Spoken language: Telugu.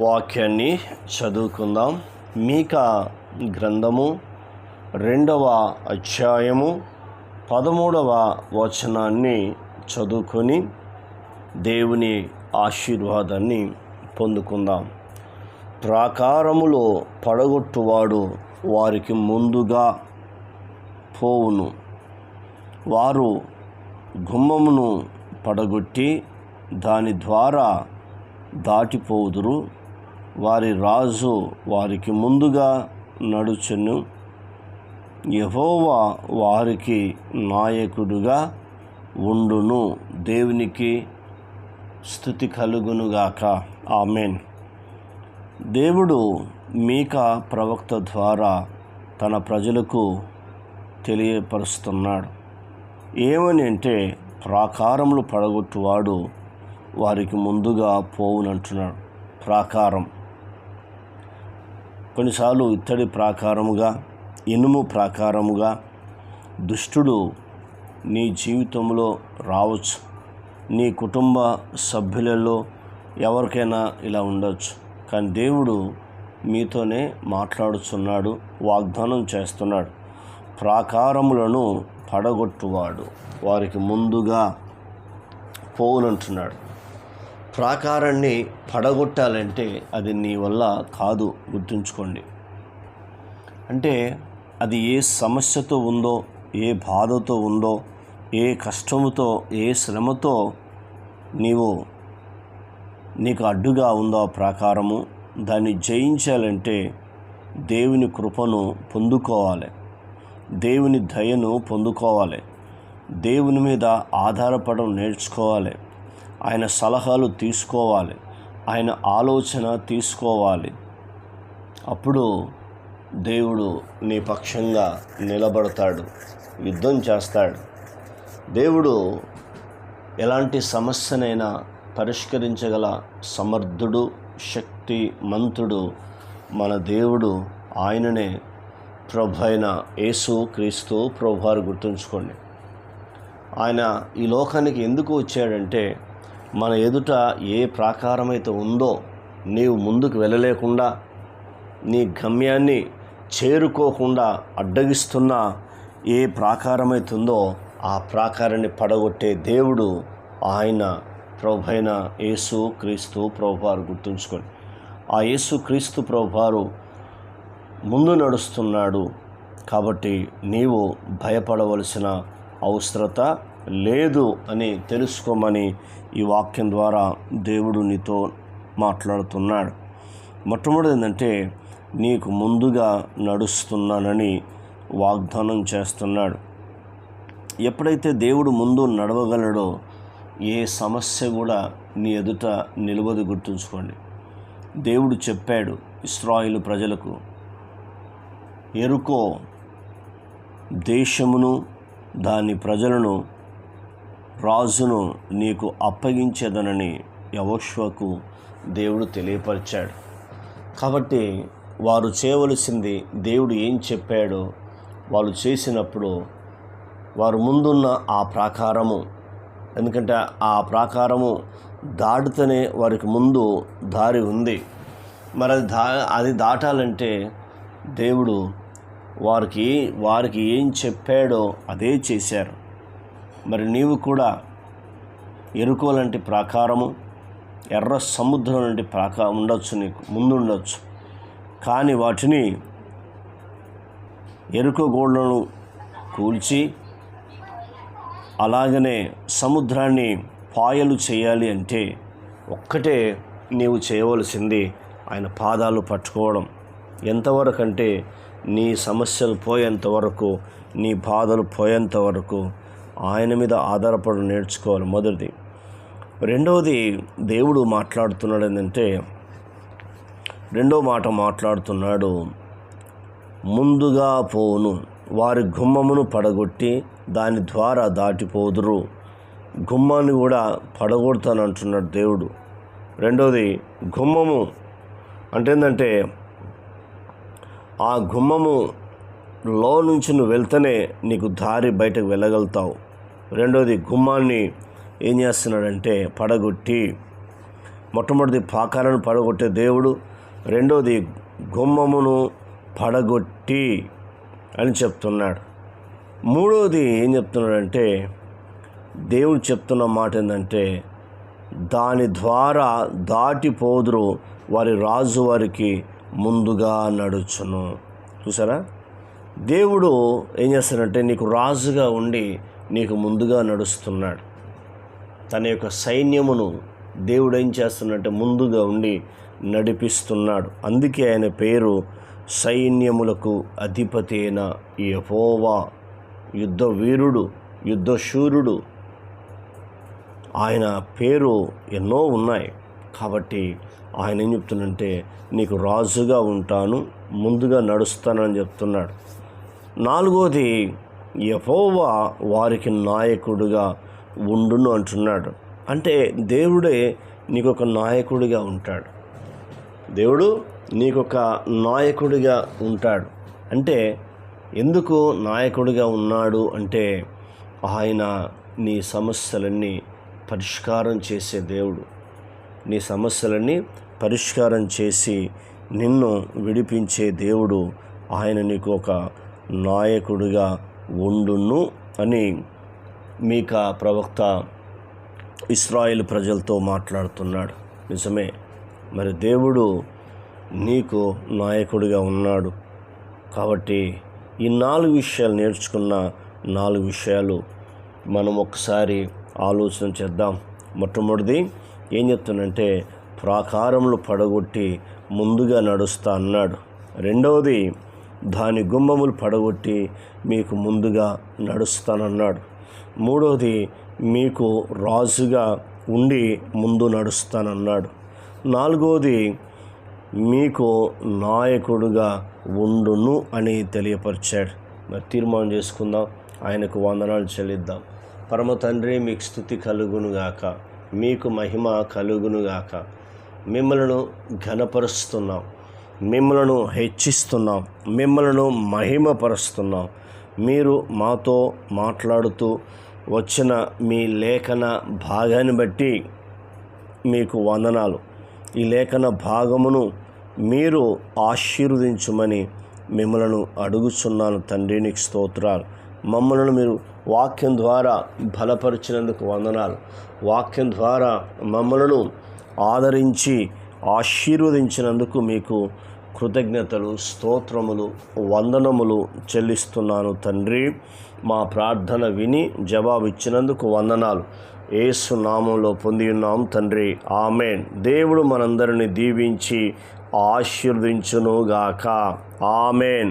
వాక్యాన్ని చదువుకుందాం. మీకా గ్రంథము రెండవ అధ్యాయము పదమూడవ వచనాన్ని చదువుకొని దేవుని ఆశీర్వాదాన్ని పొందుకుందాం. ప్రాకారములో పడగొట్టువాడు వారికి ముందుగా పోవును. వారు గుమ్మమును పడగొట్టి దాని ద్వారా దాటిపోవుదురు. వారి రాజు వారికి ముందుగా నడుచును. యహోవా వారికి నాయకుడుగా ఉండును. దేవునికి స్థుతి కలుగునుగాక ఆమెన్. దేవుడు మీకా ప్రవక్త ద్వారా తన ప్రజలకు తెలియపరుస్తున్నాడు. ఏమని అంటే ప్రాకారములు పడగొట్టువాడు వారికి ముందుగా పోవునంటున్నాడు. ప్రాకారం. కొన్నిసార్లు ఇత్తడి ప్రాకారముగా ఇనుము ప్రాకారముగా దుష్టుడు నీ జీవితంలో రావచ్చు. నీ కుటుంబ సభ్యులలో ఎవరికైనా ఇలా ఉండొచ్చు. కానీ దేవుడు మీతోనే మాట్లాడుచున్నాడు వాగ్దానం చేస్తున్నాడు. ప్రాకారములను పడగొట్టువాడు. వారికి ముందుగా పోవులంటున్నాడు ప్రాకారాన్ని పడగొట్టాలంటే అది నీ వల్ల కాదు గుర్తుంచుకోండి. అంటే అది ఏ సమస్యతో ఉందో ఏ బాధతో ఉందో ఏ కష్టముతో ఏ శ్రమతో నీవు నీకు అడ్డుగా ఉందో ఆ ప్రాకారము దాన్ని జయించాలంటే దేవుని కృపను పొందుకోవాలి. దేవుని దయను పొందుకోవాలి. దేవుని మీద ఆధారపడడం నేర్చుకోవాలి. ఆయన సలహాలు తీసుకోవాలి. ఆయన ఆలోచన తీసుకోవాలి. అప్పుడు దేవుడు నీ పక్షంగా నిలబడతాడు. యుద్ధం చేస్తాడు. దేవుడు ఎలాంటి సమస్యనైనా పరిష్కరించగల సమర్థుడు శక్తి మంతుడు మన దేవుడు ఆయననే. ప్రభు అయిన యేసు క్రీస్తు ప్రభువారు గుర్తుంచుకోండి. ఆయన ఈ లోకానికి ఎందుకు వచ్చాడంటే మన ఎదుట ఏ ప్రాకారమైతే ఉందో నీవు ముందుకు వెళ్ళలేకుండా నీ గమ్యాన్ని చేరుకోకుండా అడ్డగిస్తున్న ఏ ప్రాకారమైతుందో ఆ ప్రాకారాన్ని పడగొట్టే దేవుడు ఆయన ప్రభైన యేసు క్రీస్తు ప్రభువారు గుర్తుంచుకోండి. ఆ యేసు క్రీస్తు ప్రభువారు ముందు నడుస్తున్నాడు కాబట్టి నీవు భయపడవలసిన అవసరత లేదు అని తెలుసుకోమని ఈ వాక్యం ద్వారా దేవుడు నీతో మాట్లాడుతున్నాడు. మొట్టమొదటి ఏంటంటే నీకు ముందుగా నడుస్తున్నానని వాగ్దానం చేస్తున్నాడు. ఎప్పుడైతే దేవుడు ముందు నడవగలడో ఏ సమస్య కూడా నీ ఎదుట నిలవదు గుర్తుంచుకోండి. దేవుడు చెప్పాడు ఇస్రాయిల్ ప్రజలకు ఎరుకో దేశమును దాని ప్రజలను రాజును నీకు అప్పగించేదనని యవోష్వకు దేవుడు తెలియపరిచాడు. కాబట్టి వారు చేయవలసింది దేవుడు ఏం చెప్పాడో వాళ్ళు చేసినప్పుడు వారు ముందున్న ఆ ప్రాకారము ఎందుకంటే ఆ ప్రాకారము దాటుతూనే వారికి ముందు దారి ఉంది. మరి అది దా అది దాటాలంటే దేవుడు వారికి వారికి ఏం చెప్పాడో అదే చేశారు. మరి నీవు కూడా ఎరుకో లాంటి ప్రాకారము ఎర్ర సముద్రం లాంటి ప్రాకా ఉండొచ్చు నీకు ముందు ఉండొచ్చు కానీ వాటిని ఎరుక గోడలను కూల్చి అలాగనే సముద్రాన్ని పాయలు చేయాలి అంటే ఒక్కటే నీవు చేయవలసింది ఆయన పాదాలు పట్టుకోవడం. ఎంతవరకు అంటే నీ సమస్యలు పోయేంత వరకు నీ బాధలు పోయేంత వరకు ఆయన మీద ఆధారపడి నేర్చుకోవాలి మొదటిది. రెండవది దేవుడు మాట్లాడుతున్నాడు ఏంటంటే రెండో మాట మాట్లాడుతున్నాడు ముందుగా పోను వారి గుమ్మమును పడగొట్టి దాని ద్వారా దాటిపోదురు. గుమ్మాన్ని కూడా పడగొడతాను అంటున్నాడు దేవుడు. రెండవది గుమ్మము అంటే ఏంటంటే ఆ గుమ్మము లో నుంచి నువ్వు వెళ్తేనే నీకు దారి బయటకు వెళ్ళగలుగుతావు. రెండోది గుమ్మాన్ని ఏం చేస్తున్నాడంటే పడగొట్టి మొట్టమొదటి పాకాలను పడగొట్టే దేవుడు రెండోది గుమ్మమును పడగొట్టి అని చెప్తున్నాడు. మూడోది ఏం చెప్తున్నాడంటే దేవుడు చెప్తున్న మాట ఏంటంటే దాని ద్వారా దాటిపోదురు వారి రాజు వారికి ముందుగా నడుచును. చూసారా? దేవుడు ఏం చేస్తాడంటే నీకు రాజుగా ఉండి నీకు ముందుగా నడుస్తున్నాడు. తన యొక్క సైన్యమును దేవుడు ఏం చేస్తున్నట్టే ముందుగా ఉండి నడిపిస్తున్నాడు. అందుకే ఆయన పేరు సైన్యములకు అధిపతి అయిన యహోవా యుద్ధ వీరుడు యుద్ధ శూరుడు ఆయన పేరు ఎన్నో ఉన్నాయి. కాబట్టి ఆయన ఏం చెప్తున్నంటే నీకు రాజుగా ఉంటాను ముందుగా నడుస్తానని చెప్తున్నాడు. నాలుగోది యహోవా వారికి నాయకుడుగా ఉండును అంటున్నాడు. అంటే దేవుడే నీకు ఒక నాయకుడిగా ఉంటాడు. దేవుడు నీకొక నాయకుడిగా ఉంటాడు. అంటే ఎందుకు నాయకుడిగా ఉన్నాడు అంటే ఆయన నీ సమస్యలన్నీ పరిష్కారం చేసే దేవుడు. నీ సమస్యలన్నీ పరిష్కారం చేసి నిన్ను విడిపించే దేవుడు ఆయన నీకు ఒక నాయకుడిగా ఉండును అని మీక ప్రవక్త ఇస్రాయేల్ ప్రజలతో మాట్లాడుతున్నాడు. నిజమే మరి దేవుడు నీకు నాయకుడిగా ఉన్నాడు. కాబట్టి ఈ నాలుగు విషయాలు నేర్చుకున్న నాలుగు విషయాలు మనం ఒకసారి ఆలోచన చేద్దాం. మొట్టమొదటిది ఏం చెప్తానంటే ప్రాకారములు పడగొట్టి ముందుగా నడుస్తా అన్నాడు. రెండవది దాని గుమ్మములు పడగొట్టి మీకు ముందుగా నడుస్తానన్నాడు. మూడవది మీకు రాజుగా ఉండి ముందు నడుస్తానన్నాడు. నాలుగవది మీకు నాయకుడుగా ఉండును అని తెలియపరిచాడు. మరి తీర్మానం చేసుకుందాం. ఆయనకు వందనాలు చెల్లిద్దాం. పరమ తండ్రి మీకు స్థుతి కలుగునుగాక. మీకు మహిమ కలుగునుగాక. మిమ్మలను ఘనపరుస్తున్నాం. మిమ్మలను హెచ్చిస్తున్నాం మిమ్మలను మహిమపరుస్తున్నాం. మీరు మాతో మాట్లాడుతూ వచ్చిన మీ లేఖన భాగాన్ని బట్టి మీకు వందనాలు. ఈ లేఖన భాగమును మీరు ఆశీర్వదించమని మిమ్మలను అడుగుచున్నాను తండ్రి నీకు స్తోత్రాలు. మమ్మలను మీరు వాక్యం ద్వారా బలపరిచినందుకు వందనాలు. వాక్యం ద్వారా మమ్మలను ఆదరించి ఆశీర్వదించినందుకు మీకు కృతజ్ఞతలు స్తోత్రములు వందనములు చెల్లిస్తున్నాను తండ్రి. మా ప్రార్థన విని జవాబిచ్చినందుకు వందనాలు. ఏసు నామంలో పొంది ఉన్నాం తండ్రి. ఆమెన్. దేవుడు మనందరిని దీవించి ఆశీర్వించునుగాక ఆమెన్.